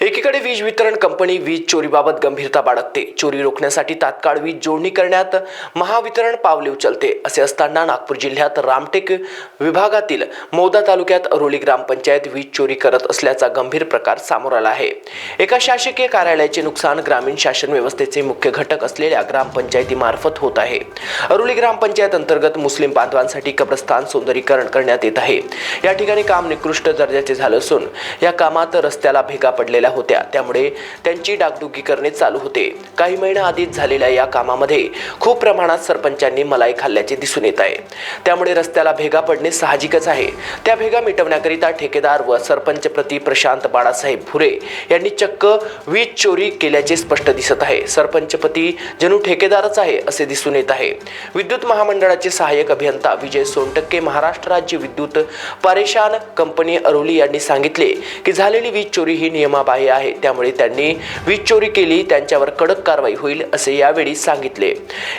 एकीकडे वीज वितरण कंपनी वीज चोरीबाबत गंभीरता बाळगते. चोरी रोखण्यासाठी तात्काळ वीज जोडणी करण्यात महावितरण पावले उचलते असे असताना नागपूर जिल्ह्यात रामटेक विभागातील मौदा तालुक्यात अरोली ग्रामपंचायत वीज चोरी करत असल्याचा गंभीर प्रकार समोर आला आहे. एका शासकीय कार्यालयाचे नुकसान ग्रामीण शासन व्यवस्थेचे मुख्य घटक असलेल्या ग्रामपंचायतीमार्फत होत आहे. अरोली ग्रामपंचायत अंतर्गत मुस्लिम बांधवांसाठी कब्रस्थान सौंदर्यीकरण करण्यात येत आहे. या ठिकाणी काम निकृष्ट दर्जाचे झालं असून या कामात रस्त्याला भेगा पडलेल्या होत्या. त्यामुळे त्यांची डागडुगी करणे चालू होते. काही महिन्या आधीच झालेल्या या कामामध्ये खूप प्रमाणात सरपंचांनी मलाई खाल्ल्याचे दिसून येत आहे. त्यामुळे रस्त्याला भेगा पडणे साहजिकच आहे. त्या भेगा मिटवण्याकरिता ठेकेदार व सरपंच प्रति प्रशांत बाळासाहेब भुरे यांनी चक्क वीज चोरी केल्याचे स्पष्ट दिसत आहे. सरपंचपती जणू ठेकेदारच आहे असे दिसून येत आहे. विद्युत महामंडळाचे सहाय्यक अभियंता विजय सोनटक्के महाराष्ट्र राज्य विद्युत परेशान कंपनी अरोली यांनी सांगितले की झालेली वीज चोरी ही बाह्य आहे. त्यामुळे त्यांनी वीज चोरी केली त्यांच्यावर कडक कारवाई होईल असे यावेळी सांगितले.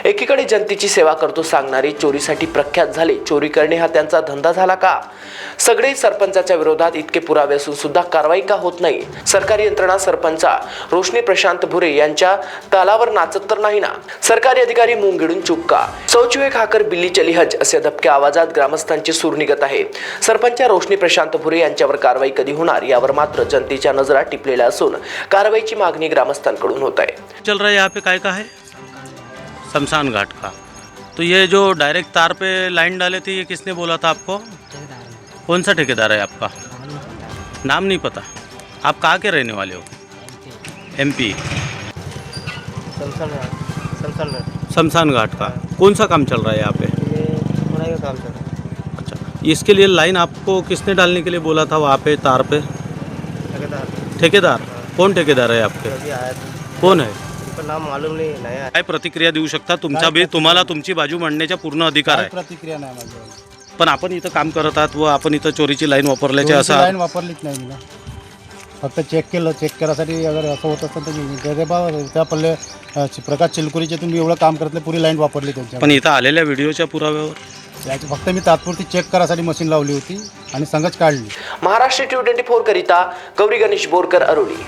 एकीकडे जनतेची सेवा करतो सांगणारे चोरीसाठी प्रख्यात झाले. चोरी करणे हा त्यांचा धंदा झाला का? सगळे सरपंचाच्या विरोधात इतके पुरावे असून सुद्धा कारवाई का होत नाही? सरकारी यंत्रणा सरपंचा रोशनी प्रशांत भुरे यांच्या तालावर नाचत तर नाही ना? सरकारी अधिकारी मुंग गिळून चूप का सौचवे खाकर बिल्ली चली हज असे धबक्या आवाजात ग्रामस्थांचे सूर निघत आहे. सरपंच रोशनी प्रशांत भुरे यांच्यावर कारवाई कधी होणार? यावर मात्र जनतेच्या नजरा टिपलेल्या असून कारवाईची मागणी ग्रामस्थांकडून होत आहे. चल रहा है यहाँ पे काय का है? शमशान घाट का। तो ये जो डायरेक्ट तार पे लाइन डाले थे ये किसने बोला था आपको? कौन सा ठेकेदार है आपका? नाम नहीं पता। आप कहाँ के रहने वाले हो? एमपी समसन समसन शमशान घाट। का। कौन सा काम चल रहा है यहाँ पे? का काम चल रहा है। अच्छा इसके लिए लाइन आपको किसने डालने के लिए बोला था वहाँ पे तार पे? ठेकेदार? कौन ठेकेदार है आपके? आया था। कोण आहे? नाम मालूम नहीं काय प्रतिक्रिया देऊ शकता? तुमचा बी तुम्हाला तुमची बाजू मांडण्याचा पूर्ण अधिकार आहे. प्रतिक्रिया नाही पण आपण इथं काम करत आहात व आपण इथं चोरीची लाईन वापरल्याचे असं लाईन वापरलीच नाही मी ना. फक्त चेक केलं चेक करायसाठी अगर असं होत असेल तर मी त्या पल्ले अ, प्रकाश चिलकुरीचे तुम्ही एवढं काम करतले पुरी लाईन वापरली त्यांच्या पण इथं आलेल्या व्हिडिओच्या पुराव्यावर? त्याची फक्त मी तात्पुरती चेक करायसाठी मशीन लावली होती आणि संघच काढली. महाराष्ट्र ट्यू ट्वेंटी फोर करिता गौरी गणेश बोरकर अरोली